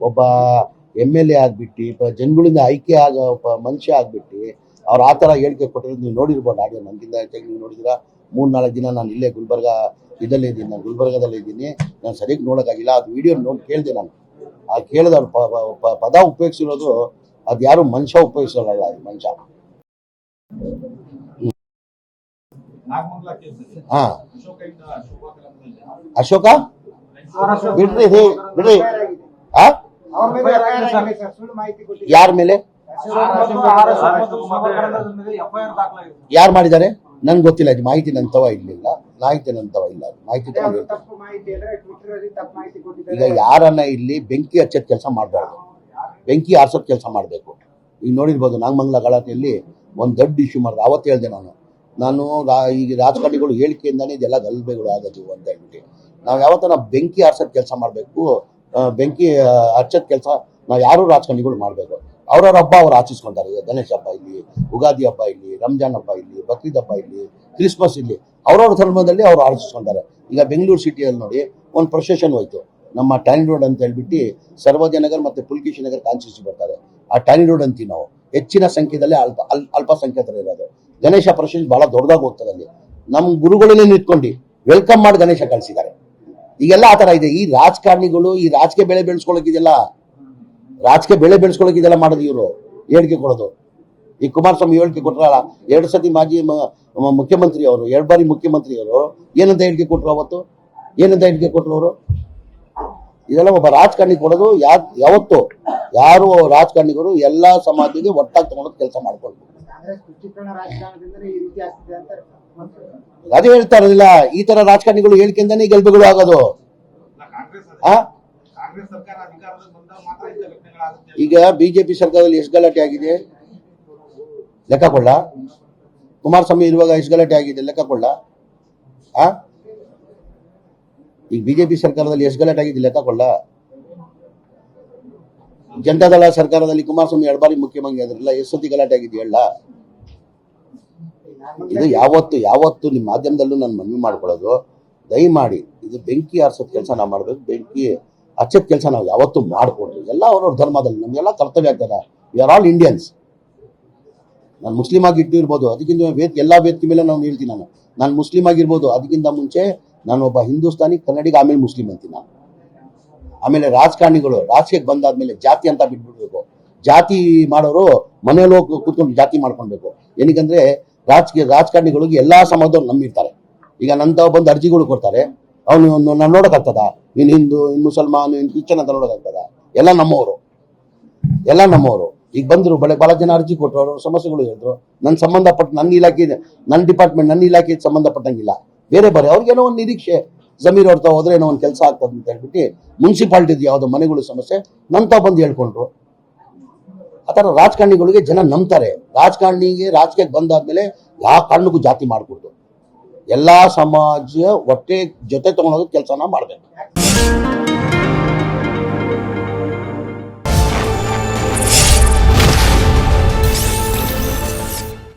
ಒಬ್ಬ M L A ಆಗ್ಬಿಟ್ಟು ಜನಗಳಿಂದ ಆಯ್ಕೆ ಆಗೋ ಒಬ್ಬ ಮನುಷ್ಯ ಆಗ್ಬಿಟ್ಟು, ಅವ್ರು ಆ ಥರ ಹೇಳಿಕೆ ಕೊಟ್ಟಿರೋದು ನೀವು ನೋಡಿರ್ಬೋದು ಆಡಿಯೋ ನನಗಿಂತ ಹೆಚ್ಚಾಗಿ ನೀವು ನೋಡಿದಿರಾ ಮೂರು ನಾಲ್ಕು ದಿನ ನಾನು ಇಲ್ಲೇ ಗುಲ್ಬರ್ಗ ಇದಲ್ಲೇ ಇದ್ದೀನಿ, ನಾನು ಗುಲ್ಬರ್ಗದಲ್ಲೇ ಇದ್ದೀನಿ, ನಾನು ಸರಿಯಾಗಿ ನೋಡೋಕ್ಕಾಗಿಲ್ಲ, ಅದು ವಿಡಿಯೋ ನೋಡಿ ಕೇಳಿದೆ ನಾನು. ಆ ಕೇಳಿದ ಪದ ಉಪಯೋಗಿಸಿರೋದು ಅದು ಯಾರು ಮನುಷ್ಯ ಉಪಯೋಗಿಸೋಲ್ಲ ಅದು ಮನುಷ್ಯ. ಹಾಂ. ಅಶೋಕ? ಬಿಡ್ರಿ ಬಿಡ್ರಿ. ಆ? ಯಾರ ಮೇಲೆ. ಯಾರು ಮಾಡಿದ್ದಾರೆ? ನನ್ಗೆ ಗೊತ್ತಿಲ್ಲ ಇದು ಮಾಹಿತಿ ನನ್ನ ತವ ಇರ್ಲಿಲ್ಲ. ಮಾಹಿತಿ ನನ್ನ ತವ ಇಲ್ಲ ಮಾಹಿತಿ ಅದೇ ತಗೊಂಡು ಅವ್ರು ಹೇಳ್ತೀನಿ. ತಪ್ಪು ಮಾಹಿತಿ ಅಂದ್ರೆ ಟ್ವಿಟರ್ ಅಲ್ಲಿ ತಪ್ಪು ಮಾಹಿತಿ ಈಗ ಯಾರನ್ನ ಇಲ್ಲಿ ಬೆಂಕಿ ಹಚ್ಚೋದ್ ಕೆಲಸ ಮಾಡಬಾರ್ದು. ಬೆಂಕಿ ಆರ್ಸೋದ್ ಕೆಲಸ ಮಾಡಬೇಕು. ಈಗ ನೋಡಿರ್ಬೋದು ನಾಗಮಂಗಲ ಗಲಾಟೆಯಲ್ಲಿ ಒಂದು ದೊಡ್ಡ ಇಶ್ಯೂ ಮಾಡಿದೆ. ಅವತ್ತು ಹೇಳಿದೆ ನಾನು. ನಾನು ಈಗ ರಾಜಕಾರಣಿಗಳು ಹೇಳಿಕೆಯಿಂದಾನೇ ಇದೆಲ್ಲ ಗಲಭೆಗಳು ಆಗೋದು ಅಂತ ಹೇಳ್ಬಿಟ್ಟು. ನಾವು ಯಾವತ್ತ ನಾವು ಬೆಂಕಿ ಆರ್ಸೋದ್ ಕೆಲಸ ಮಾಡಬೇಕು ಬೆಂಕಿ ಹಚ್ಚದ ಕೆಲಸ ನಾವು ಯಾರು ರಾಜಕಾರಣಿಗಳು ಮಾಡಬೇಕು. ಅವ್ರವ್ರ ಹಬ್ಬ ಅವ್ರು ಆಚರಿಸ್ಕೊಂತಾರೆ. ಗಣೇಶ ಹಬ್ಬ ಇಲ್ಲಿ, ಉಗಾದಿ ಹಬ್ಬ ಇಲ್ಲಿ, ರಂಜಾನ್ ಹಬ್ಬ ಇಲ್ಲಿ, ಬಕ್ರೀದ್ ಹಬ್ಬ ಇಲ್ಲಿ, ಕ್ರಿಸ್ಮಸ್ ಇಲ್ಲಿ. ಅವ್ರವ್ರ ಧರ್ಮದಲ್ಲಿ ಅವ್ರು ಆಚರಿಸ್ಕೊಂತಾರೆ. ಈಗ ಬೆಂಗಳೂರು ಸಿಟಿಯಲ್ಲಿ ನೋಡಿ ಒಂದು ಪ್ರೊಸೆಷನ್ ಹೋಯ್ತು. ನಮ್ಮ ಟ್ಯಾನಿ ರೋಡ್ ಅಂತ ಹೇಳ್ಬಿಟ್ಟು ಸರ್ವೋದಯ ನಗರ್ ಮತ್ತೆ ಪುಲ್ಕೇಶಿ ನಗರ್ ಕಾನ್ಸ್ಟಿಟ್ಯೂನ್ಸಿ ಬರ್ತಾರೆ. ಆ ಟ್ಯಾನಿ ರೋಡ್ ಅಂತೀವಿ ನಾವು. ಹೆಚ್ಚಿನ ಸಂಖ್ಯೆದಲ್ಲಿ ಅಲ್ಪ, ಅಲ್ ಅಲ್ಪಸಂಖ್ಯಾತರು ಇರೋದು. ಗಣೇಶ ಪ್ರೊಸೆಷನ್ ಬಹಳ ದೊಡ್ಡದಾಗಿ ಹೋಗ್ತದೆ ಅಲ್ಲಿ. ನಮ್ಮ ಗುರುಗಳನ್ನೇ ನಿಂತ್ಕೊಂಡು ವೆಲ್ಕಮ್ ಮಾಡಿ ಗಣೇಶ ಕಳಿಸಿದ್ದಾರೆ. ಈಗೆಲ್ಲ ಆ ಥರ ಇದೆ. ಈ ರಾಜಕಾರಣಿಗಳು ಈ ರಾಜಕೀಯ ಬೆಳೆ ಬೆಳೆಸ್ಕೊಳಕ್ಕಿದೆಲ್ಲ ರಾಜಕೀಯ ಬೆಳೆ ಬೆಳೆಸ್ಕೊಳಕ್ಕಿದೆಲ್ಲ ಮಾಡೋದು ಇವರು. ಹೇಳಿಕೆ ಕೊಡೋದು. ಈ ಕುಮಾರಸ್ವಾಮಿ ಹೇಳಿಕೆ ಕೊಟ್ರಲ್ಲ? ಎರಡು ಸತಿ ಮಾಜಿ ಮುಖ್ಯಮಂತ್ರಿ ಅವರು, ಎರಡು ಬಾರಿ ಮುಖ್ಯಮಂತ್ರಿ ಅವರು ಏನಂತ ಹೇಳಿಕೆ ಕೊಟ್ರು ಅವತ್ತು? ಏನಂತ ಹೇಳಿಕೆ ಕೊಟ್ರು ಅವರು? ಇದೆಲ್ಲ ಒಬ್ಬ ರಾಜಕಾರಣಿ ಕೊಡೋದು. ಯಾವತ್ತು? ಯಾರು ರಾಜಕಾರಣಿಗಳು ಎಲ್ಲಾ ಸಮಾಜಕ್ಕೆ ಒಟ್ಟಾಗಿ ತಗೊಂಡು ಕೆಲಸ ಮಾಡ್ಕೊಂಡು ಅದೇ ಹೇಳ್ತಾ ಇರೋದಿಲ್ಲ. ಈ ತರ ರಾಜಕಾರಣಿಗಳು ಹೇಳಿಕೆಯಿಂದಾನೇ ಗೆಲ್ಬೆಗಳು ಆಗೋದು. ಈಗ ಬಿಜೆಪಿ ಸರ್ಕಾರದಲ್ಲಿ ಎಷ್ಟು ಗಲಾಟೆ ಆಗಿದೆ. ಲೆಕ್ಕ ಕೊಳ್ಳ ಕುಮಾರಸ್ವಾಮಿ ಇರುವಾಗ ಎಷ್ಟು ಗಲಾಟೆ ಆಗಿದೆ. ಲೆಕ್ಕ ಕೊಳ್ಳ ಆ? ಈಗ ಬಿಜೆಪಿ ಸರ್ಕಾರದಲ್ಲಿ ಎಷ್ಟು ಗಲಾಟೆ ಆಗಿದೆ. ಲೆಕ್ಕ ಕೊಳ್ಳ ಜನತಾದಳ ಸರ್ಕಾರದಲ್ಲಿ ಕುಮಾರಸ್ವಾಮಿ ಎರಡು ಬಾರಿ ಮುಖ್ಯಮಂತ್ರಿ ಆದ್ರಲ್ಲ, ಎಷ್ಟು ಸತಿ ಗಲಾಟೆ ಆಗಿದೆ ಹೇಳ ಇದು ಯಾವತ್ತು ಯಾವತ್ತು ನಿಮ್ಮ ಮಾಧ್ಯಮದಲ್ಲೂ ನಾನು ಮನವಿ ಮಾಡ್ಕೊಳ್ಳೋದು, ದಯಮಾಡಿ ಇದು ಬೆಂಕಿ ಆರಿಸೋದು ಕೆಲಸ ನಾವು ಮಾಡಬೇಕು, ಬೆಂಕಿ ಹಚ್ಚೋದ್ ಕೆಲಸ ನಾವು ಯಾವತ್ತೂ ಮಾಡ್ಕೊಡ್ತೀವಿ ಎಲ್ಲ ಅವ್ರವ್ರ ಧರ್ಮದಲ್ಲಿ, ನಮಗೆಲ್ಲ ಕರ್ತವ್ಯ ಆಗ್ತದೆ. ವಿ ಆರ್ ಆಲ್ ಇಂಡಿಯನ್ಸ್ ನಾನು ಮುಸ್ಲಿಂ ಆಗಿ ಇಟ್ಟಿರ್ಬೋದು, ಅದಕ್ಕಿಂತ ವೇದ, ಎಲ್ಲ ವೇದಿಕೆ ಮೇಲೆ ನಾನು ಹೇಳ್ತೀನಿ ನಾನು. ನಾನು ಮುಸ್ಲಿಂ ಆಗಿರ್ಬೋದು, ಅದಕ್ಕಿಂತ ಮುಂಚೆ ನಾನು ಒಬ್ಬ ಹಿಂದೂಸ್ತಾನಿ, ಕನ್ನಡಿಗ, ಆಮೇಲೆ ಮುಸ್ಲಿಂ ಅಂತೀನಿ ನಾನು. ಆಮೇಲೆ ರಾಜಕಾರಣಿಗಳು, ರಾಜಕೀಯಕ್ಕೆ ಬಂದಾದ್ಮೇಲೆ ಜಾತಿ ಅಂತ ಬಿಟ್ಬಿಡ್ಬೇಕು. ಜಾತಿ ಮಾಡೋರು ಮನೆಯಲ್ಲಿ ಹೋಗಿ ಕೂತ್ಕೊಂಡು ಜಾತಿ ಮಾಡ್ಕೊಳ್ಬೇಕು. ಏನಕ್ಕಂದ್ರೆ ರಾಜಕೀಯ ರಾಜಕಾರಣಿಗಳಿಗೆ ಎಲ್ಲಾ ಸಮಾಜದವ್ರು ನಂಬಿರ್ತಾರೆ. ಈಗ ನಂತ ಬಂದು ಅರ್ಜಿಗಳು ಕೊಡ್ತಾರೆ. ಅವನು ನನ್ನ ನೋಡೋಕ್ಕಾಗ್ತದ? ಇನ್ ಹಿಂದೂ ಇನ್ ಮುಸಲ್ಮಾನ್ ಇನ್ ಕ್ರಿಶ್ಚನ್ ಅಂತ ನೋಡೋಕ್ಕಾಗ್ತದ? ಎಲ್ಲ ನಮ್ಮವರು. ಎಲ್ಲ ನಮ್ಮವರು. ಈಗ ಬಂದ್ರು, ಬಳೆ ಬಹಳ ಜನ ಅರ್ಜಿ ಕೊಟ್ಟರು ಸಮಸ್ಯೆಗಳು ಹೇಳಿದ್ರು. ನನ್ನ ಸಂಬಂಧಪಟ್ಟ ನನ್ನ ಇಲಾಖೆ ನನ್ನ ಡಿಪಾರ್ಟ್ಮೆಂಟ್ ನನ್ನ ಇಲಾಖೆ ಸಂಬಂಧಪಟ್ಟಂಗಿಲ್ಲ. ಬೇರೆ ಬೇರೆ ಅವ್ರಿಗೇನೋ ಒಂದು ನಿರೀಕ್ಷೆ. ಜಮೀರ್ ಅವ್ರ ಹೋದ್ರೆ ಏನೋ ಒಂದು ಕೆಲಸ ಆಗ್ತದೆ ಅಂತ ಹೇಳ್ಬಿಟ್ಟು ಮುನ್ಸಿಪಾಲ್ಟಿದು ಯಾವುದೋ ಮನೆಗಳು ಸಮಸ್ಯೆ ನಂತ ಬಂದು ಹೇಳ್ಕೊಂಡ್ರು. ಆ ಥರ ರಾಜಕಾರಣಿಗಳಿಗೆ ಜನ ನಂಬ್ತಾರೆ. ರಾಜಕಾರಣಿಗೆ ರಾಜಕೀಯಕ್ಕೆ ಬಂದಾದ್ಮೇಲೆ ಯಾವ ಕಾರಣಕ್ಕೂ ಜಾತಿ ಮಾಡ್ಕೊಡ್ದು. ಎಲ್ಲಾ ಸಮಾಜ ಒಟ್ಟೆ ಜೊತೆ ತಗೊಂಡೋಗೋ ಕೆಲಸನ ಮಾಡ್ಬೇಕು.